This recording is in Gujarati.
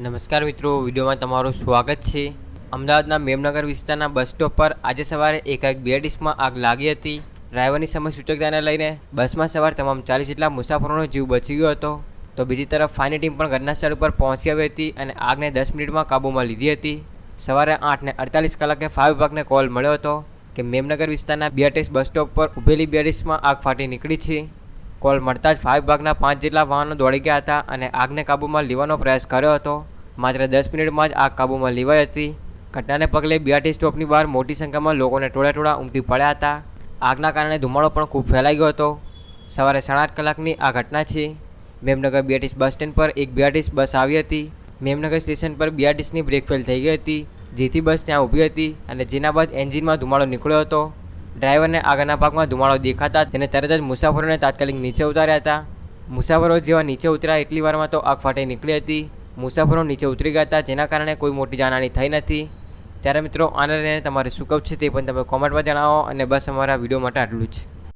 નમસ્કાર મિત્રો, વિડીયોમાં તમારું સ્વાગત છે. અમદાવાદના મેમનગર વિસ્તારના બસ સ્ટોપ પર આજે સવારે એકાએક બે ડિસ્કમાં આગ લાગી હતી. ડ્રાઈવરની સમય સૂચકતાને લઈને બસમાં સવાર તમામ ચાલીસ જેટલા મુસાફરોનો જીવ બચી ગયો હતો. તો બીજી તરફ ફાયરની ટીમ પણ ઘટના સ્થળ ઉપર પહોંચી આવી હતી અને આગને દસ મિનિટમાં કાબૂમાં લીધી હતી. સવારે આઠને અડતાલીસ કલાકે ફાયર વિભાગને કોલ મળ્યો હતો કે મેમનગર વિસ્તારના બીઆરટીએસ બસ સ્ટોપ પર ઊભેલી બેડિસમાં આગ ફાટી નીકળી છે. કોલ મળતા જ ફાયર વિભાગના પાંચ જેટલા વાહનો દોડી ગયા હતા અને આગને કાબૂમાં લેવાનો પ્રયાસ કર્યો હતો. માત્ર દસ મિનિટમાં જ આગ કાબૂમાં લેવાઈ હતી. ઘટનાને પગલે બીઆરટી સ્ટોપની બહાર મોટી સંખ્યામાં લોકોને ટોળા ટોળા ઉમટી પડ્યા હતા. આગના કારણે ધુમાડો પણ ખૂબ ફેલાઈ ગયો હતો. સવારે સાડા આઠ કલાકની આ ઘટના છે. મેમનગર બીઆરટીસ બસ સ્ટેન્ડ પર એક બીઆરટીસ બસ આવી હતી. મેમનગર સ્ટેશન પર બીઆરટીસની બ્રેક ફેલ થઈ ગઈ હતી. જેથી બસ ત્યાં ઊભી હતી અને જેના બાદ એન્જિનમાં ધુમાડો નીકળ્યો હતો. ડ્રાઈવરને આગળના ભાગમાં ધુમાડો દેખાતા તેને તરત જ મુસાફરોને તાત્કાલિક નીચે ઉતાર્યા હતા. મુસાફરો જેવા નીચે ઉતર્યા એટલી વારમાં તો આગ ફાટે નીકળી હતી. મુસાફરો નીચે ઉતરી ગયા હતા, જેના કારણે કોઈ મોટી જાનહાની થઈ નથી. ત્યારે મિત્રો આને લઈને તમારે શું કહું છે તે પણ તમે કોમેન્ટમાં જણાવો અને બસ અમારા વીડિયો માટે આટલું જ.